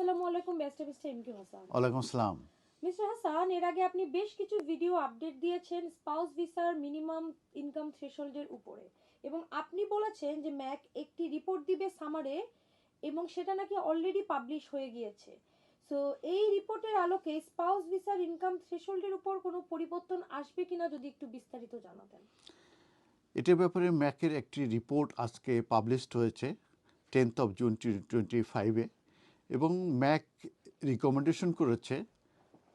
আসসালামু আলাইকুম best mister ইমকিন Hasan ওয়ালাইকুম আসসালাম। মিস্টার হাসান এর আগে আপনি বেশ কিছু ভিডিও আপডেট দিয়েছেন স্পাউস ভিসার মিনিমাম ইনকাম থ্রেশহোল্ডের উপরে। এবং আপনি বলেছেন যে ম্যাক একটি রিপোর্ট দিবে সামারে এবং সেটা নাকি অলরেডি পাবলিশ হয়ে গিয়েছে। সো এই রিপোর্টের আলোকে স্পাউস ভিসার ইনকাম থ্রেশহোল্ডের উপর কোনো পরিবর্তন আসবে কিনা যদি একটু বিস্তারিত জানাতেন। এটার ব্যাপারে ম্যাকের একটি রিপোর্ট আজকে পাবলিশড হয়েছে টেন্থ অফ জুন টোয়েন্টি ফাইভে এবং ম্যাক রিকমেন্ডেশন করেছে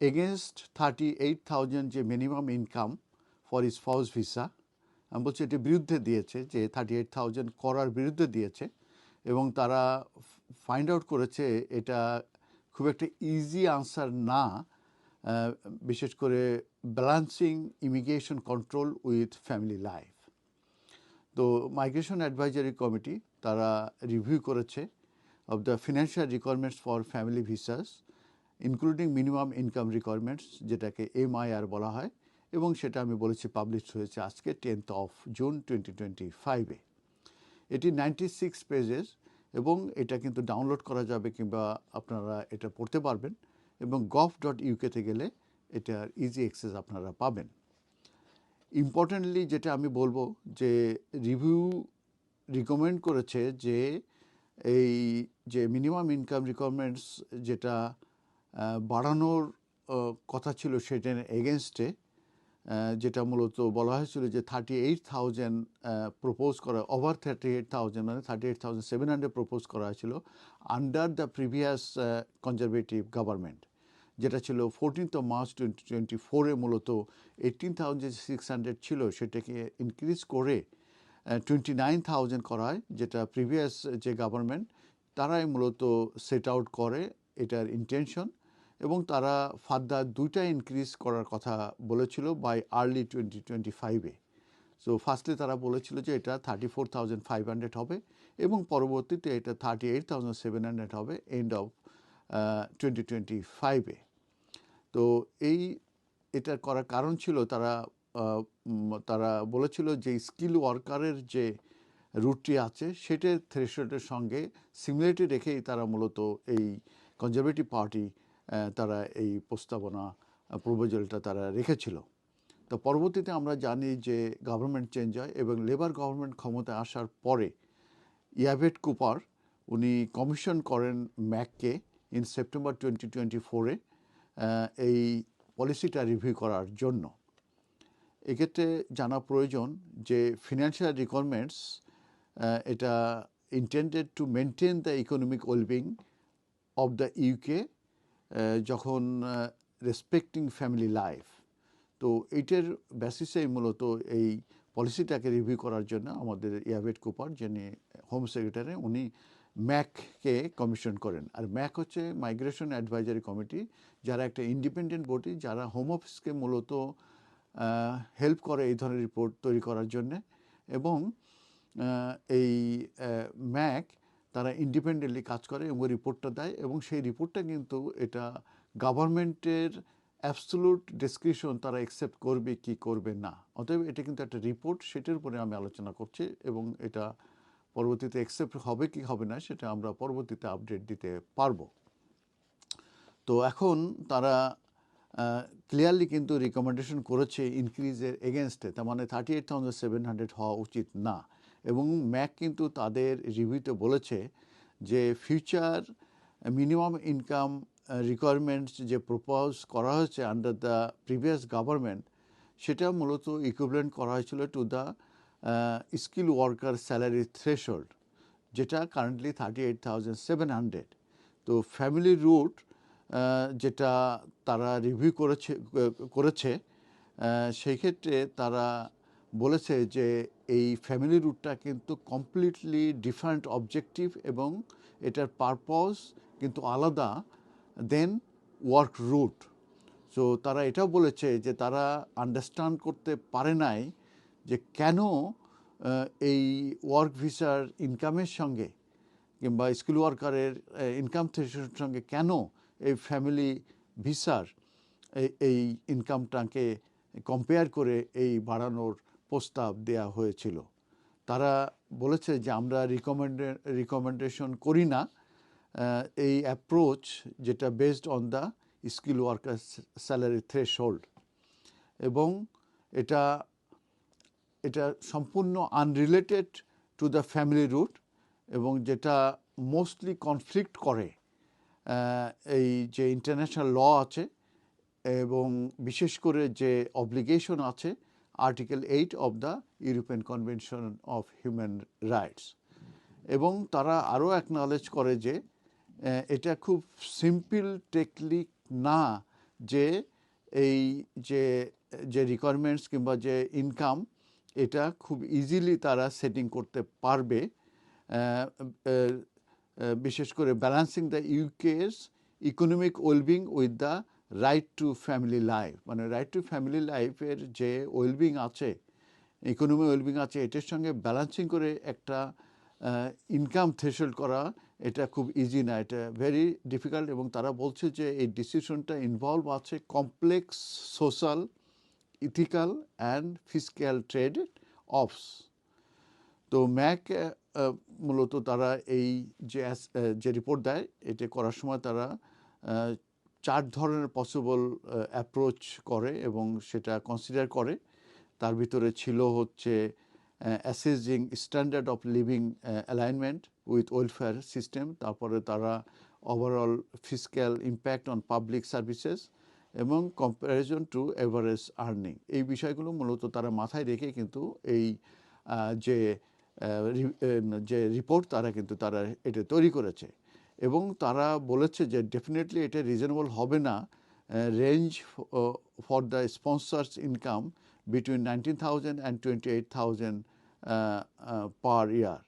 এগেনস্ট থার্টি এইট থাউজেন্ড যে minimum income for spouse visa আমি বলছি, এটির বিরুদ্ধে দিয়েছে যে থার্টি এইট থাউজেন্ড করার বিরুদ্ধে দিয়েছে এবং তারা ফাইন্ড আউট করেছে এটা খুব একটা ইজি আনসার না বিশেষ করে balancing immigration control with family life তো মাইগ্রেশন অ্যাডভাইজারি কমিটি তারা রিভিউ করেছে of the financial requirements for family visas including minimum income requirements যেটাকে এমআইআর বলা হয়, এবং সেটা আমি বলেছি পাবলিশ হয়েছে আজকে tenth of June twenty twenty ফাইভে এটি নাইনটি সিক্স পেজেস এবং এটা কিন্তু ডাউনলোড করা যাবে কিংবা আপনারা এটা পড়তে পারবেন এবং গভ ডট ইউকেতে গেলে এটার ইজি অ্যাক্সেস আপনারা পাবেন। ইম্পর্টেন্টলি যেটা আমি বলব যে রিভিউ রিকমেন্ড করেছে যে এই যে মিনিমাম ইনকাম রিকোয়ারমেন্টস যেটা বাড়ানোর কথা ছিল সেটার এগেনস্টে যেটা মূলত বলা হয়েছিল যে থার্টি এইট থাউজেন্ড প্রপোজ করা ওভার থার্টি এইট থাউজেন্ড মানে thirty eight thousand seven hundred propose করা হয়েছিল under the previous conservative government যেটা ছিল fourteenth of March twenty twenty ফোরে মূলত এইটিন থাউজেন্ড সিক্স হান্ড্রেড ছিল সেটাকে ইনক্রিজ করে টোয়েন্টি নাইন থাউজেন্ড করা হয়, যেটা প্রিভিয়াস যে গভর্নমেন্ট তারাই মূলত সেট আউট করে এটার ইন্টেনশন এবং তারা ফার্দার দুইটা ইনক্রিজ করার কথা বলেছিল বাই আর্লি টোয়েন্টি টোয়েন্টি ফাইভে সো ফার্স্টলি তারা বলেছিল যে এটা thirty four thousand five hundred হবে এবং পরবর্তীতে এটা thirty eight thousand seven hundred হবে এন্ড অফ টোয়েন্টি টোয়েন্টি ফাইভে তো, এই, এটা করার কারণ ছিল তারা তারা বলেছিল যে স্কিল ওয়ার্কারের যে রুটটি আছে, সেটার থ্রেশোল্ডের সঙ্গে সিমিলারিটি রেখেই তারা মূলত এই কনজারভেটিভ পার্টি তারা এই প্রস্তাবনা প্রপোজালটা তারা রেখেছিল। তো পরবর্তীতে আমরা জানি যে গভর্নমেন্ট চেঞ্জ হয় এবং লেবার গভর্নমেন্ট ক্ষমতায় আসার পরে ইয়াভেট কুপার, উনি কমিশন করেন ম্যাককে ইন সেপ্টেম্বর টোয়েন্টি টোয়েন্টি ফোরে এই পলিসিটা রিভিউ করার জন্য। এক্ষেত্রে জানা প্রয়োজন যে ফিনান্সিয়াল রিকোয়ারমেন্টস এটা intended to maintain the economic wellbeing of the UK যখন রেসপেক্টিং ফ্যামিলি লাইফ তো এইটার বেসিসেই মূলত এই পলিসিটাকে রিভিউ করার জন্য আমাদের ইয়াভেট কুপার যিনি হোম সেক্রেটারি উনি ম্যাককে কমিশন করেন। আর ম্যাক হচ্ছে মাইগ্রেশন অ্যাডভাইজারি কমিটি যারা একটা ইন্ডিপেন্ডেন্ট বডি যারা হোম অফিসকে মূলত হেল্প করে এই ধরনের রিপোর্ট তৈরি করার জন্যে এবং এই ম্যাক তারা ইন্ডিপেন্ডেন্টলি কাজ করে এবং রিপোর্টটা দেয় এবং সেই রিপোর্টটা কিন্তু এটা গভর্নমেন্টের অ্যাবসলুট ডিসক্রিপশন তারা অ্যাকসেপ্ট করবে কি করবে না। অতএব এটা কিন্তু একটা রিপোর্ট সেটার উপরে আমি আলোচনা করছি এবং এটা পরবর্তীতে অ্যাকসেপ্ট হবে কি হবে না সেটা আমরা পরবর্তীতে আপডেট দিতে পারব। তো এখন তারা ক্লিয়ারলি কিন্তু রিকমেন্ডেশন করেছে ইনক্রিজের এগেনস্টে তার মানে thirty eight thousand seven hundred হওয়া উচিত না। এবং ম্যাক কিন্তু তাদের রিভিউতে বলেছে যে ফিউচার মিনিমাম ইনকাম রিকোয়ারমেন্টস যে প্রপোজ করা হয়েছে আন্ডার দ্য প্রিভিয়াস গভর্নমেন্ট সেটা মূলত ইকুইভ্যালেন্ট করা হয়েছিল to the skill worker salary threshold যেটা currently thirty eight thousand seven hundred তো ফ্যামিলি রুট যেটা তারা রিভিউ করেছে করেছে সেই ক্ষেত্রে তারা বলেছে যে এই ফ্যামিলি রুটটা কিন্তু কমপ্লিটলি ডিফারেন্ট অবজেক্টিভ এবং এটার পারপজ কিন্তু আলাদা দেন ওয়ার্ক রুট সো তারা এটাও বলেছে যে তারা আন্ডারস্ট্যান্ড করতে পারে নাই যে কেন এই ওয়ার্ক ভিসার ইনকামের সঙ্গে কিংবা স্কুল ওয়ার্কারের ইনকাম সঙ্গে কেন এই ফ্যামিলি ভিসার এই ইনকামটাকে কম্পেয়ার করে এই বাড়ানোর প্রস্তাব দেয়া হয়েছিল। তারা বলেছে যে, আমরা রিকমেন্ডে রিকমেন্ডেশন করি না। এই অ্যাপ্রোচ যেটা based on the skill worker salary threshold এবং এটা এটা সম্পূর্ণ unrelated to the family route এবং যেটা মোস্টলি কনফ্লিক্ট করে। এই যে ইন্টারন্যাশনাল ল আছে এবং বিশেষ করে যে অব্লিগেশন আছে article eight of the European convention of human rights এবং তারা আরও অ্যাকনলেজ করে যে এটা খুব সিম্পল টেকনিক না যে এই যে যে রিকোয়ারমেন্টস কিংবা যে ইনকাম এটা খুব ইজিলি তারা সেটিং করতে পারবে। বিশেষ করে balancing the UK's economic wellbeing with the right to family life মানে রাইট টু ফ্যামিলি লাইফের যে ওয়েলবিং আছে ইকোনমি ওয়েলবিং আছে, এটার সঙ্গে ব্যালেন্সিং করে একটা ইনকাম থ্রেশল্ড করা, এটা খুব ইজি না, এটা ভেরি ডিফিকাল্ট এবং তারা বলছে যে এই ডিসিশনটা ইনভলভ আছে complex social ethical and physical trade offs তো ম্যাক মূলত তারা এই যে যে রিপোর্ট দেয় এটা করার সময় তারা চার ধরনের পসিবল অ্যাপ্রোচ করে এবং সেটা কনসিডার করে। তার ভিতরে ছিল হচ্ছে assessing standard of living alignment with welfare system তারপরে তারা overall physical impact on public services এবং কম্প্যারিজন টু এভারেজ আর্নিং এই বিষয়গুলো মূলত তারা মাথায় রেখে কিন্তু এই যে যে রিপোর্ট তারা কিন্তু তারা এটা তৈরি করেছে। এবং তারা বলেছে যে ডেফিনেটলি এটা রিজনেবল হবে না। Range for the sponsors income between nineteen thousand and twenty eight thousand per year